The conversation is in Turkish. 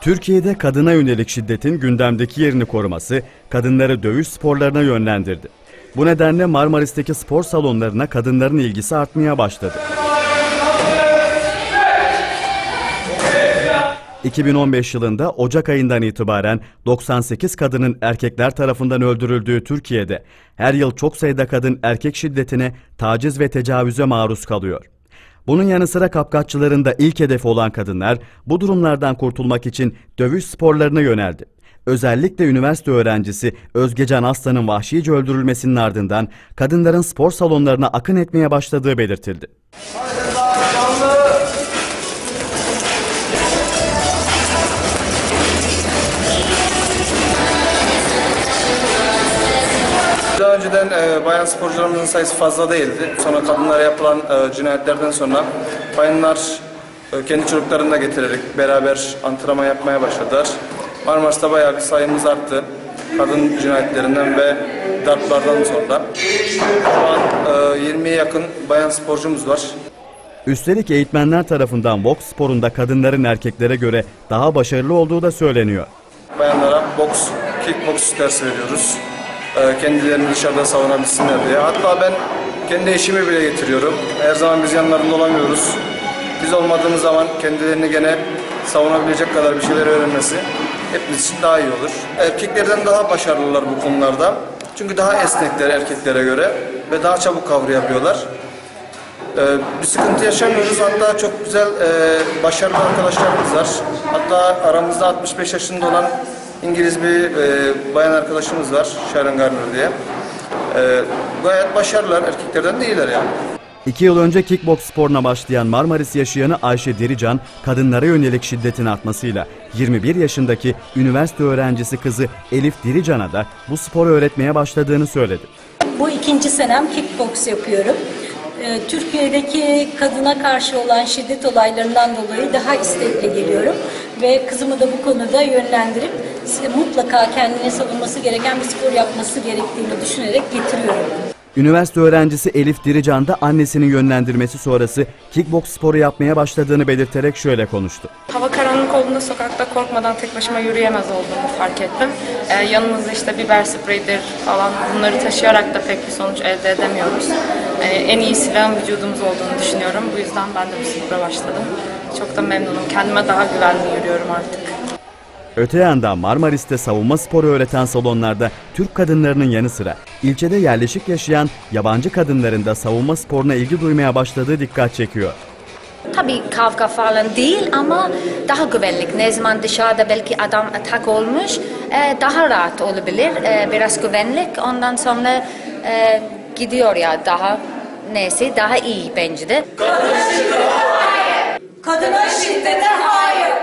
Türkiye'de kadına yönelik şiddetin gündemdeki yerini koruması kadınları dövüş sporlarına yönlendirdi. Bu nedenle Marmaris'teki spor salonlarına kadınların ilgisi artmaya başladı. 2015 yılında Ocak ayından itibaren 98 kadının erkekler tarafından öldürüldüğü Türkiye'de her yıl çok sayıda kadın erkek şiddetine, taciz ve tecavüze maruz kalıyor. Bunun yanı sıra kapkaççıların da ilk hedefi olan kadınlar bu durumlardan kurtulmak için dövüş sporlarına yöneldi. Özellikle üniversite öğrencisi Özgecan Aslan'ın vahşice öldürülmesinin ardından kadınların spor salonlarına akın etmeye başladığı belirtildi. Daha önceden e, bayan sporcularımızın sayısı fazla değildi. Sonra kadınlara yapılan e, cinayetlerden sonra bayanlar e, kendi çocuklarını da getirerek beraber antrenman yapmaya başladılar. Marmaris'te bayağı bir sayımız arttı. Kadın cinayetlerinden ve darplardan sonra. Şu an e, 20'ye yakın bayan sporcumuz var. Üstelik eğitmenler tarafından boks sporunda kadınların erkeklere göre daha başarılı olduğu da söyleniyor. Bayanlara boks, kickboks dersi veriyoruz. Ee, kendilerini dışarıda savunabilsinler diye. Hatta ben kendi eşimi bile getiriyorum. Her zaman biz yanlarında olamıyoruz. Biz olmadığımız zaman kendilerini gene savunabilecek kadar bir şeyler öğrenmesi hepimiz için daha iyi olur. Erkeklerden daha başarılılar bu konularda. Çünkü daha esnekler erkeklere göre ve daha çabuk kavrayabiliyorlar. Ee, bir sıkıntı yaşamıyoruz. Hatta çok güzel e, başarılı arkadaşlarımız var. Hatta aramızda 65 yaşında olan İngiliz bir e, bayan arkadaşımız var. Sharon Garner diye. E, gayet başarılılar. Erkeklerden değiller yani. İki yıl önce kickboks sporuna başlayan Marmaris yaşayanı Ayşe Dirican, kadınlara yönelik şiddetin artmasıyla 21 yaşındaki üniversite öğrencisi kızı Elif Dirican'a da bu sporu öğretmeye başladığını söyledi. Bu ikinci senem kickbox yapıyorum. Ee, Türkiye'deki kadına karşı olan şiddet olaylarından dolayı daha istekli geliyorum. Ve kızımı da bu konuda yönlendirip size mutlaka kendine savunması gereken bir spor yapması gerektiğini düşünerek getiriyorum. Üniversite öğrencisi Elif Dirican da annesinin yönlendirmesi sonrası kickboks sporu yapmaya başladığını belirterek şöyle konuştu. Hava karanlık olduğunda sokakta korkmadan tek başıma yürüyemez olduğumu fark ettim. Ee, yanımızda işte biber spreydir falan bunları taşıyarak da pek bir sonuç elde edemiyoruz. Ee, en iyi silahın vücudumuz olduğunu düşünüyorum. Bu yüzden ben de bu spora başladım. Çok da memnunum. Kendime daha güvenli yürüyorum artık. Öte yandan Marmaris'te savunma sporu öğreten salonlarda Türk kadınlarının yanı sıra ilçede yerleşik yaşayan yabancı kadınların da savunma sporuna ilgi duymaya başladığı dikkat çekiyor. Tabii kavga falan değil ama daha güvenlik. Ne zaman dışarıda belki adam atak olmuş e, daha rahat olabilir. E, biraz güvenlik ondan sonra e, gidiyor ya daha neyse daha iyi bence de. Kadına şiddete hayır.